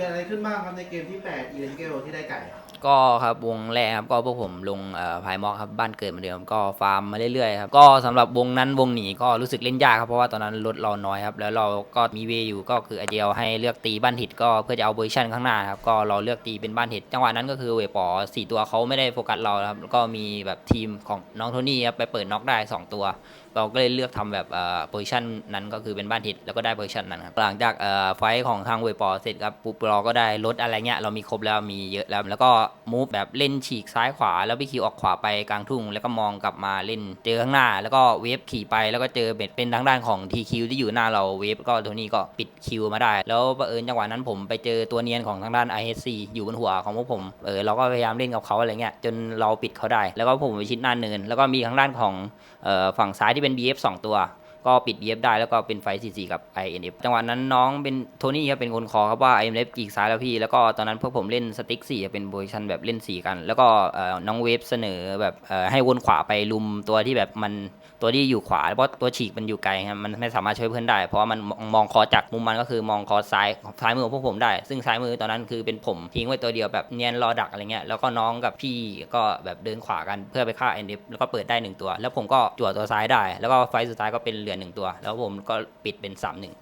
กิดอะไรขึ้นบ้างครับในเกมที่8อีเลนเกลที่ได้ไก่ ก็ครับวงแรกครับก็พวกผมลงอ่อพายมอกครับบ้านเกิดเหมือนเดิมก็ฟาร์มมาเรื่อยๆครับก็สำหรับวงนั้นวงหนีก็รู้สึกเล่นยากครับเพราะว่าตอนนั้นรถเราน้อยครับแล้วเราก็มีเวอยู่ก็คือไอเดียให้เลือกตีบ้านหิดก็เพื่อจะเอาโพซิชันข้างหน้าครับก็เราเลือกตีเป็นบ้านหิดจังหวะนั้นก็คือเวปอสี่ตัวเขาไม่ได้โฟกัสเราครับแล้วก็มีแบบทีมของน้องโทนี่ครับไปเปิดน็อกได้สองตัว เราก็เลยเลือกทำแบบอ่อโพซิชันนั้นก็คือเป็นบ้านหิดแล้วก็ได้โพซิชันนั้นครับหลังจากไฟของทางเวปอเสร็จครับปุ๊บเราก็ได้รถอะไรเงี้ยเรามีครบแล้วมีเยอะแล้วแล้วก็มูฟแบบเล่นฉีกซ้ายขวา แล้วพี่คิวออกขวาไปกลางทุ่ง แล้วก็มองกลับมาเล่นเจอข้างหน้า แล้วก็เวฟขี่ไปแล้วก็เจอเบ็ดเป็นทางด้านของทีคิวที่อยู่หน้าเราเวฟก็โทนี่ก็ปิดคิวมาได้ แล้วบังเอิญจังหวะนั้นผมไปเจอตัวเนียนของทางด้าน IHC อยู่บนหัวของพวกผมเออเราก็พยายามเล่นกับเขาอะไรเงี้ยจนเราปิดเขาได้ แล้วก็ผมไปชิดหน้าเนิน แล้วก็มีทางด้านของเออฝั่งซ้ายที่เป็น BF สองตัว ก็ปิด BF ได้แล้วก็เป็นไฟซีซีกับ INF จังหวะนั้นน้องเป็นโทนี่ครับเป็นคนคอครับว่า INF กีกซ้ายแล้วพี่ แล้วก็ตอนนั้นพวกผมเล่นสติ๊กสี่เป็นโพซิชันแบบเล่นสีกัน แล้วก็น้องเวฟเสนอแบบให้วนขวาไปลุมตัวที่แบบมันตัวที่อยู่ขวาเพราะตัวฉีกมันอยู่ไกลครับมันไม่สามารถช่วยเพื่อนได้ เพราะว่ามันมองคอจากมุมมันก็คือมองคอซ้ายซ้ายมือของพวกผมได้ ซึ่งซ้ายมือตอนนั้นคือเป็นผมทิ้งไว้ตัวเดียวแบบเนียนรอดักอะไรเงี้ยแล้วก็น้องกับพี่ก็แบบเดินขวากันเพื่อไปฆ่า INF แล้วก็เปิดได้หนึ่งตัว แล้วผมก็จั่วตัวซ้ายได้ แล้วก็ไฟสุดท้ายก็เป็นเือหนึ่งตัว แล้วผมก็ปิดเป็นสามหนึ่ง